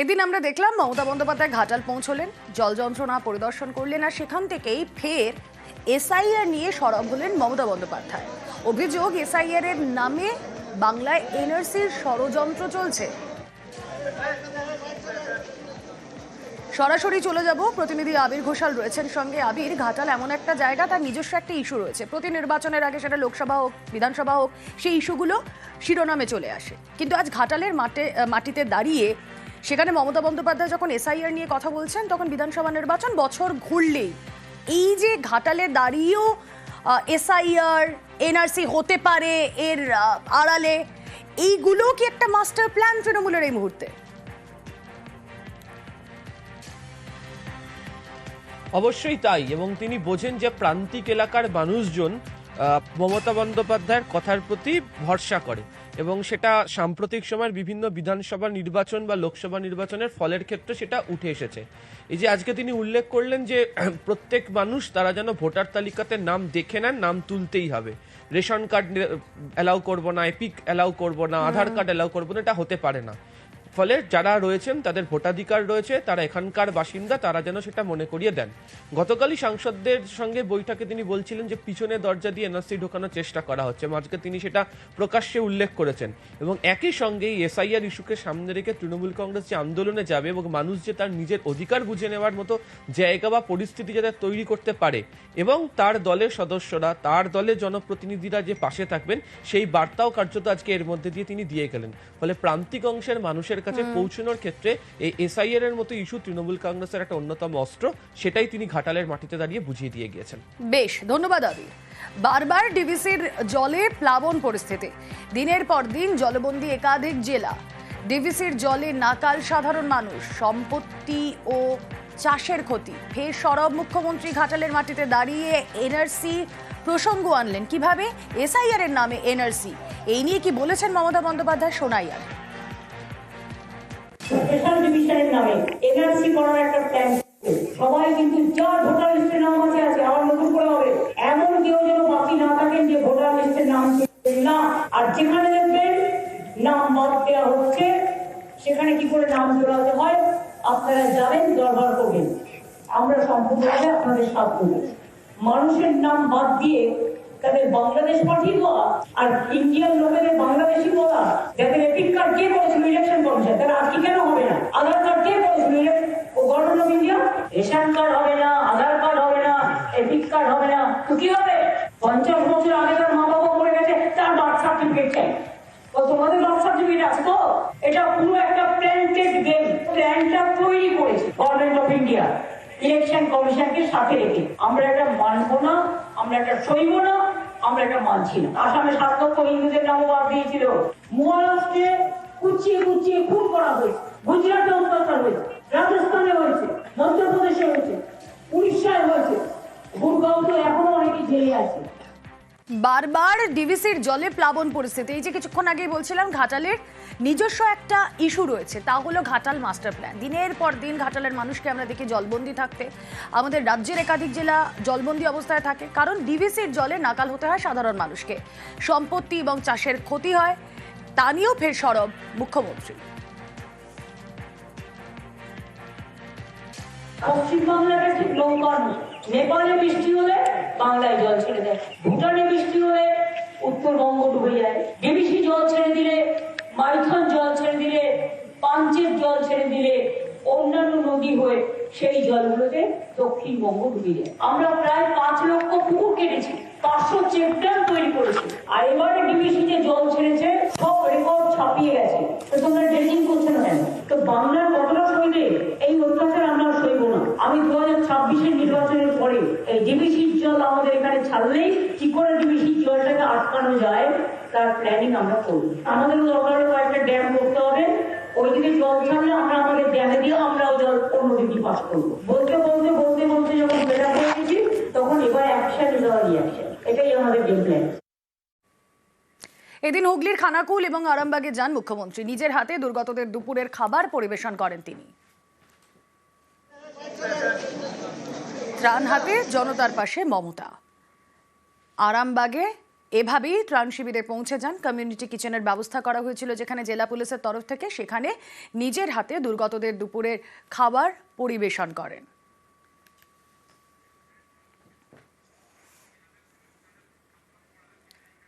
এদিন আমরা দেখলাম মমতা বন্দ্যোপাধ্যায় ঘাটাল পৌঁছলেন, জল যন্ত্রণা পরিদর্শন করলেন আর সেখান থেকেই ফের এসআইআর নিয়ে সরব হলেন মমতা বন্দ্যোপাধ্যায়। অভিযোগ এসআইআর এর নামে বাংলায় এনআরসির ষড়যন্ত্র চলছে। সরাসরি চলে যাব, প্রতিনিধি আবির ঘোষাল রয়েছেন সঙ্গে। আবির, ঘাটাল এমন একটা জায়গা, তার নিজস্ব একটা ইস্যু রয়েছে। প্রতি নির্বাচনের আগে সেটা লোকসভা হোক, বিধানসভা হোক, সেই ইস্যুগুলো শিরোনামে চলে আসে। কিন্তু আজ ঘাটালের মাঠে, মাটিতে দাঁড়িয়ে সেখানে মমতা বন্দ্যোপাধ্যায় যখন এসআইআর নিয়ে কথা বলছেন, তখন বিধানসভা নির্বাচন বছর ঘুরলেই এই যে ঘাটালে দাঁড়িয়েও এসআইআর এনআরসি হতে পারে এর আড়ালে, এইগুলো কি একটা মাস্টার প্ল্যান তৃণমূলের এই মুহূর্তে? অবশ্যই তাই, এবং তিনি বোঝেন যে প্রান্তিক এলাকার মানুষজন মমতা বন্দ্যোপাধ্যায়ের কথার প্রতি ভরসা করে। এবং সেটা সাম্প্রতিক সময়ের বিভিন্ন বিধানসভা নির্বাচন বা লোকসভা নির্বাচনের ফলের ক্ষেত্রে সেটা উঠে এসেছে। এই যে আজকে তিনি উল্লেখ করলেন যে প্রত্যেক মানুষ তারা যেন ভোটার তালিকাতে নাম দেখে নেন নাম তুলতেই হবে। রেশন কার্ড অ্যালাউ করব না এপিক অ্যালাউ করব না আধার কার্ড অ্যালাউ করব না এটা হতে পারে না। ফলে যারা রয়েছেন, তাদের ভোটাধিকার রয়েছে, তারা এখানকার বাসিন্দা, তারা যেন সেটা মনে করিয়ে দেন। গতকালই সাংসদদের সঙ্গে বৈঠকে তিনি বলছিলেন যে, পিছনে দরজা দিয়ে এনআরসি ঢোকানোর চেষ্টা করা হচ্ছে। আজকে তিনি সেটা প্রকাশ্যে উল্লেখ করেছেন। এবং একই সঙ্গে এসআইআর ইস্যুকে সামনে রেখে তৃণমূল কংগ্রেস যে আন্দোলনে যাবে এবং মানুষ যে তার নিজের অধিকার বুঝে নেওয়ার মতো জায়গা বা পরিস্থিতি যাতে তৈরি করতে পারে এবং তার দলের সদস্যরা, তার দলের জনপ্রতিনিধিরা যে পাশে থাকবেন, সেই বার্তাও কার্যত আজকে এর মধ্যে দিয়ে তিনি দিয়ে গেলেন। ফলে প্রান্তিক অংশের মানুষের কাছে পৌঁছানোর ক্ষেত্রে এই এসআইআর এর মতো ইস্যু তৃণমূল কংগ্রেসের একটা অন্যতম অস্ত্র সেটাই তিনি ঘাটালের মাটিতে দাঁড়িয়ে বুঝিয়ে দিয়ে গিয়েছেন। বেশ ধন্যবাদ আবি বারবার ডিভিসির জলে প্লাবন পরিস্থিতি। দিনের পর দিন জলবন্দি একাধিক জেলা। ডিভিসির জলে নাকাল সাধারণ মানুষ সম্পত্তি ও চাষের ক্ষতি। ফের সরব মুখ্যমন্ত্রী ঘাটালের মাটিতে দাঁড়িয়ে এনআরসি প্রসঙ্গ আনলেন। কীভাবে? এসআইআর এর নামে এনআরসি। এই নিয়ে কি বলেছেন মমতা বন্দ্যোপাধ্যায় শোনাইয়ার স্পেশাল ডিভিশনের নামে, এনআরসি করার একটা প্ল্যান সবাই কিন্তু যার ভোটার লিস্টে নাম আছে আছে, আবার নতুন করে হবে। এমন কেউ যেন বাকি না থাকেন যে ভোটার লিস্টে নাম না। আর যেখানে দেখবেন নাম বাদ দেওয়া হচ্ছে, সেখানে কি করে নাম জোড়াতে হয়, আপনারা যাবেন দরবার করবেন। আমরা সম্পূর্ণভাবে আপনাদের সাথ মানুষের নাম বাদ দিয়ে তাদের বাংলাদেশ পাঠিয়ে দেওয়া আর ইন্ডিয়ান লোকেদের বাংলাদেশি বলা, যাদের এপিক কার্ড কে করেছিল ইলেকশন কমিশন তারা আজকে কেন হবে না? আধার কার্ড কে করেছিল government of India ration card হবে না, আধার কার্ড হবে না, এপিক কার্ড হবে না। তো কি হবে? পঞ্চাশ বছর আগে তার মা বাবা মরে গেছে, তার বার্থ সার্টিফিকেট চাই। ও তোমাদের বার্থ সার্টিফিকেট আছে তো? এটা পুরো একটা প্ল্যান্টেড গেম প্ল্যানটা তৈরি করেছে গভর্নমেন্ট অফ ইন্ডিয়া ইলেকশন কমিশনকে সাথে রেখে। আমরা এটা মানবো না, আমরা এটা সইব না আমরা এটা মানছি না। আসামে সাত লক্ষ হিন্দুদের নামও বাদ দিয়েছিল। মহারাষ্ট্রে কুচিয়ে কুচিয়ে খুন করা হয়েছে। গুজরাটে অত্যাচার হয়েছে। রাজস্থানে হয়েছে। মধ্যপ্রদেশে হয়েছে। উড়িষ্যায় হয়েছে। গুরগাঁও তো এখনও অনেকে জেলে আছে। বারবার ডিভিসির জলে প্লাবন পরিস্থিতি। এই যে কিছুক্ষণ আগেই বলছিলাম, ঘাটালের নিজস্ব একটা ইস্যু রয়েছে, তা হলো ঘাটাল মাস্টার প্ল্যান। দিনের পর দিন ঘাটালের মানুষকে আমরা দেখি জলবন্দি থাকতে। আমাদের রাজ্যের একাধিক জেলা জলবন্দি অবস্থায় থাকে, কারণ ডিভিসির জলে নাকাল হতে হয় সাধারণ মানুষকে। সম্পত্তি এবং চাষের ক্ষতি হয়, তা নিয়েও ফের সরব মুখ্যমন্ত্রী। পশ্চিমবাংলাটা নেপালে বৃষ্টি হলে বাংলায় জল ছেড়ে দেয়, ভুটানে বৃষ্টি হলে উত্তরবঙ্গ ডুবে যায় জল ছেড়ে দিলে মাইথন জল ছেড়ে দিলে পাঞ্চের জল ছেড়ে দিলে অন্যান্য নদী হয়ে সেই জলগুলোতে দক্ষিণবঙ্গ ডুবে যায় আমরা প্রায় পাঁচ লক্ষ পুকুর কেটেছি, পাঁচশো চেক তৈরি করেছি। আর এবারে ডিবিসি যে জল ছেড়েছে, সব রেকর্ড ছাপিয়ে গেছে। তো তোমরা ড্রেজিং করছে না কেন? তো বাংলার কতটা সইবে এই অত্যাচার আমরা সইব না। আমি দু হাজার ছাব্বিশের নির্বাচনের পরে এই ডিবিসির জল আমাদের এখানে ছাড়লেই কি করে ডিবিসির জলটাকে আটকানো যায়? তার প্ল্যানিং আমরা করব। আমাদের দরকার কয়েকটা ড্যাম করতে হবে। জল ছাড়লে আমরা আমাদের ড্যামে দিয়ে জল অন্যদিকে পাস করব। বলতে বলতে বলতে বলতে যখন গেছি, তখন এবার এটাই আমাদের এদিন হুগলির খানাকুল এবং আরামবাগে যান মুখ্যমন্ত্রী। নিজের হাতে দুর্গতদের দুপুরের খাবার পরিবেশন করেন তিনি। ত্রাণ হাতে জনতার পাশে মমতা। আরামবাগে এভাবেই ত্রাণ শিবিরে পৌঁছে যান। কমিউনিটি কিচেনের ব্যবস্থা করা হয়েছিল যেখানে জেলা পুলিশের তরফ থেকে সেখানে নিজের হাতে দুর্গতদের দুপুরের খাবার পরিবেশন করেন।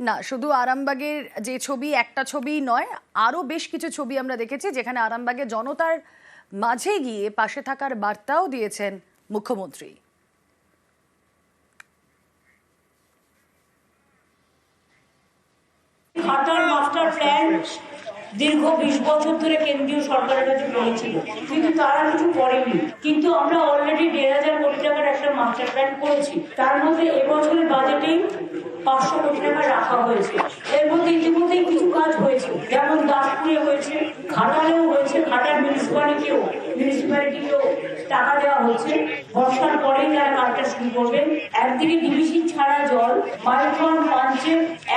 না, শুধু আরামবাগের যে ছবি, একটা ছবি নয়, আরও বেশ কিছু ছবি আমরা দেখেছি যেখানে আরামবাগে জনতার মাঝে গিয়ে পাশে থাকার বার্তাও দিয়েছেন মুখ্যমন্ত্রী। ঘাটার মাস্টার প্ল্যান দীর্ঘ বিশ বছর ধরে কেন্দ্রীয় সরকারের কাছে পড়েছিল কিন্তু তারা কিছু করেনি। কিন্তু আমরা অলরেডি দেড় হাজার কোটি টাকার একটা মাস্টার প্ল্যান করেছি। তার মধ্যে এবছরের বাজেটেই পাঁচশো কোটি টাকা রাখা হয়েছে। এর মধ্যে ইতিমধ্যেই কিছু কাজ হয়েছে। যেমন দাসপুরে হয়েছে ঘাটালেও হয়েছে ঘাটার মিউনিসিপ্যালিটিও মিউনিসিপ্যালিটিকেও টাকা দেওয়া হচ্ছে তারা কাজটা শুরু করবেন। একদিকে ডিবিসি ছাড়া জল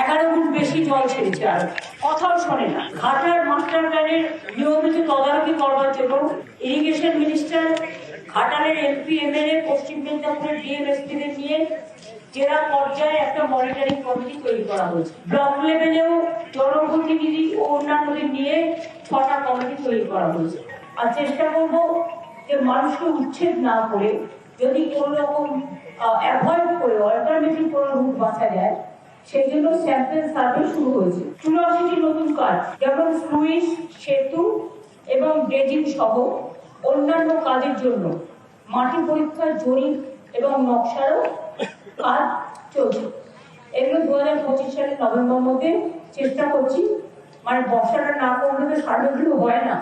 এগারো বেশি জল ছেড়েছে আর কথাও শোনে না। ঘাটার মাস্টার প্ল্যানের নিয়মিত তদারকি করবার জন্য ইরিগেশন মিনিস্টার, ঘাটালের এমপি এমএলএ, পশ্চিম মেদিনীপুরের ডিএমএসপিদের নিয়ে জেলা পর্যায়ে একটা মনিটরিং কমিটি তৈরি করা হয়েছে। ব্লক লেভেলেও জনপ্রতিনিধি ও অন্যান্যদের নিয়ে ছটা কমিটি তৈরি করা হয়েছে। আর চেষ্টা করব যে মানুষকে উচ্ছেদ না করে যদি কোনো রকম অ্যাভয়েড করে অল্টারনেটিভ কোনো রুট বাঁচা যায়, সেই জন্য স্যাম্পল সার্ভে শুরু হয়েছে। চুরাশিটি নতুন কাজ, যেমন স্লুইস সেতু এবং ড্রেজিং সহ অন্যান্য কাজের জন্য মাটি পরীক্ষার জরিপ এবং নকশারও কাজ চলছে। এগুলো দু হাজার পঁচিশ সালের নভেম্বর মধ্যে চেষ্টা করছি। মানে বর্ষাটা না করলে তো সার্ভেগুলো হয় না।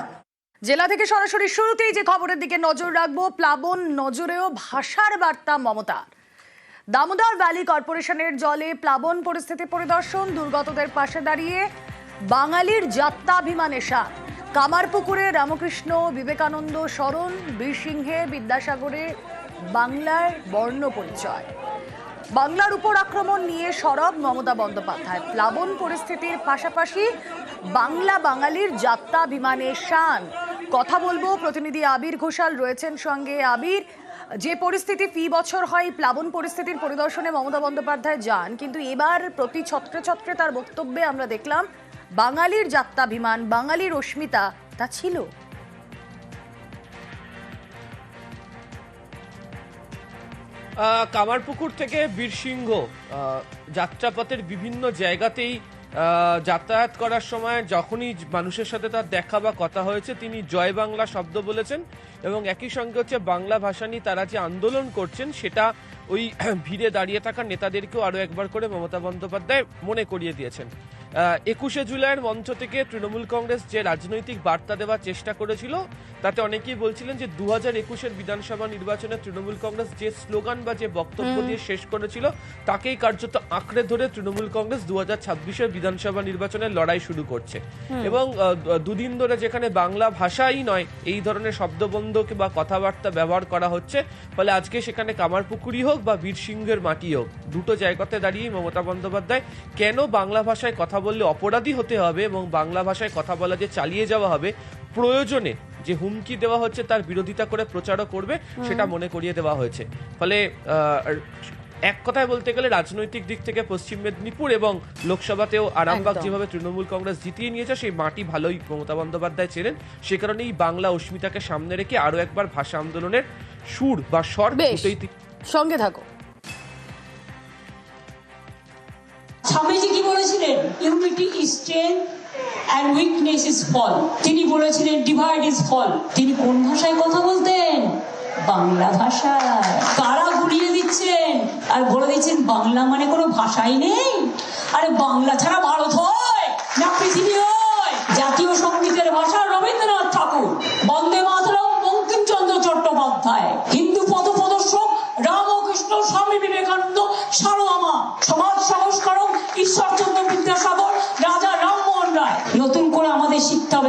জেলা থেকে সরাসরি শুরুতেই যে খবরের দিকে নজর রাখব, প্লাবন নজরেও ভাষার বার্তা মমতার। দামোদর ভ্যালি কর্পোরেশনের জলে প্লাবন পরিস্থিতি পরিদর্শন, দুর্গতদের পাশে দাঁড়িয়ে বাঙালির যাত্রাভিমানে সাত কামারপুকুরে রামকৃষ্ণ বিবেকানন্দ স্মরণ, বীরসিংহে বিদ্যাসাগরে বাংলার বর্ণ পরিচয়। বাংলার উপর আক্রমণ নিয়ে সরব মমতা বন্দ্যোপাধ্যায়। প্লাবন পরিস্থিতির পাশাপাশি বাংলা বাঙালির যাত্রাভিমানে শান কথা বলব। প্রতিনিধি আবির ঘোষাল রয়েছেন সঙ্গে। আবির, যে পরিস্থিতি ফি বছর হয়, প্লাবন পরিস্থিতির পরিদর্শনে মমতা বন্দ্যোপাধ্যায় যান, কিন্তু এবার প্রতি ছত্রে ছত্রে তার বক্তব্যে আমরা দেখলাম, বাঙালির যাত্রাভিমান বাঙালির অস্মিতা তা ছিল। কামারপুকুর থেকে বীরসিংহ যাত্রাপথের বিভিন্ন জায়গাতেই যাতায়াত করার সময় যখনই মানুষের সাথে তার দেখা বা কথা হয়েছে, তিনি জয় বাংলা শব্দ বলেছেন এবং একই সঙ্গে হচ্ছে বাংলা ভাষা নিয়ে তারা যে আন্দোলন করছেন, সেটা ওই ভিড়ে দাঁড়িয়ে থাকা নেতাদেরকেও আরও একবার করে মমতা বন্দ্যোপাধ্যায় মনে করিয়ে দিয়েছেন। একুশে জুলাইয়ের মঞ্চ থেকে তৃণমূল কংগ্রেস যে রাজনৈতিক বার্তা দেওয়ার চেষ্টা করেছিল তাতে অনেকেই বলছিলেন যে দু হাজার একুশের বিধানসভা নির্বাচনে তৃণমূল কংগ্রেস যে স্লোগান বা যে বক্তব্য দিয়ে শেষ করেছিল তাকেই কার্যত আঁকড়ে ধরে তৃণমূল কংগ্রেস দু হাজার ছাব্বিশের বিধানসভা নির্বাচনের লড়াই শুরু করছে। এবং দুদিন ধরে যেখানে বাংলা ভাষাই নয় এই ধরনের শব্দবন্ধ বা কথাবার্তা ব্যবহার করা হচ্ছে ফলে আজকে সেখানে কামারপুকুরি হোক বা বীরসিংহের মাটি হোক দুটো জায়গাতে দাঁড়িয়েই মমতা বন্দ্যোপাধ্যায় কেন বাংলা ভাষায় কথা বললে অপরাধী হতে হবে এবং বাংলা ভাষায় কথা বলা যে চালিয়ে যাওয়া হবে প্রয়োজনে যে হুমকি দেওয়া হচ্ছে তার বিরোধিতা করে প্রচারও করবে সেটা মনে করিয়ে দেওয়া হয়েছে। ফলে এক কথায় বলতে গেলে রাজনৈতিক দিক থেকে পশ্চিম মেদিনীপুর এবং লোকসভাতেও আরামবাগ যেভাবে তৃণমূল কংগ্রেস জিতিয়ে নিয়েছে সেই মাটি ভালোই মমতা বন্দ্যোপাধ্যায় ছিলেন সে কারণেই বাংলা অস্মিতাকে সামনে রেখে আরও একবার ভাষা আন্দোলনের সুর বা স্বর সঙ্গে থাকো। স্বামীজি কি বলেছিলেন? Unity strength and weakness is fall তিনি বলেছিলেন ডিভাইড ইজ ফল তিনি কোন ভাষায় কথা বলতেন? বাংলা ভাষায়। কারা গুলিয়ে দিচ্ছেন? আর বলে দিচ্ছেন, বাংলা মানে কোনো ভাষাই নেই। আরে বাংলা ছাড়া ভারত হয় না পৃথিবী হয়। জাতীয় সঙ্গীতের ভাষা রবীন্দ্রনাথ ঠাকুর। বন্দে মাতরম, বঙ্কিমচন্দ্র চট্টোপাধ্যায়। হিন্দু পথ প্রদর্শক রামকৃষ্ণ, স্বামী বিবেকানন্দ সারদামা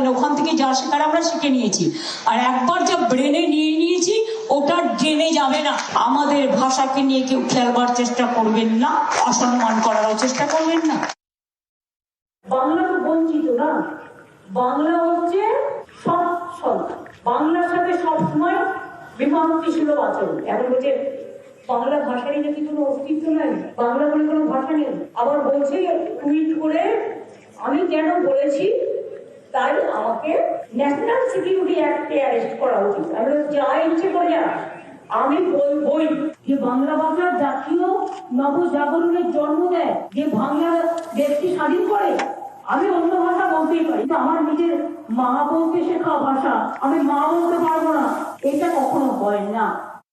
হবে ওখান থেকে যা শেখার আমরা শিখে নিয়েছি। আর একবার যা ব্রেনে নিয়ে নিয়েছি, ওটা জেনে যাবে না। আমাদের ভাষাকে নিয়ে কেউ খেলবার চেষ্টা করবেন না, অসম্মান করারও চেষ্টা করবেন না। বাংলা তো বঞ্চিত না। বাংলা হচ্ছে সচ্ছল বাংলার সাথে সবসময় বিভক্তি ছিল আচরণ। এখন হচ্ছে বাংলা ভাষারই নাকি কোনো অস্তিত্ব নাই? বাংলা বলে কোনো ভাষা নেই? আবার বলছে টুইট করে আমি যেন বলেছি তাই আমাকে ন্যাশনাল সিকিউরিটি অ্যাক্টে অ্যারেস্ট করা উচিত। আমি যা ইচ্ছে করে আমি বলবই যে বাংলা ভাষার জাতীয় নবজাগরণের জন্ম দেয়, যে বাংলা দেশকে স্বাধীন করে, আমি অন্য ভাষা বলতেই পারি। আমার নিজের মা বলতে শেখা ভাষা, আমি মা বলতে পারব না, এটা কখনো হয় না।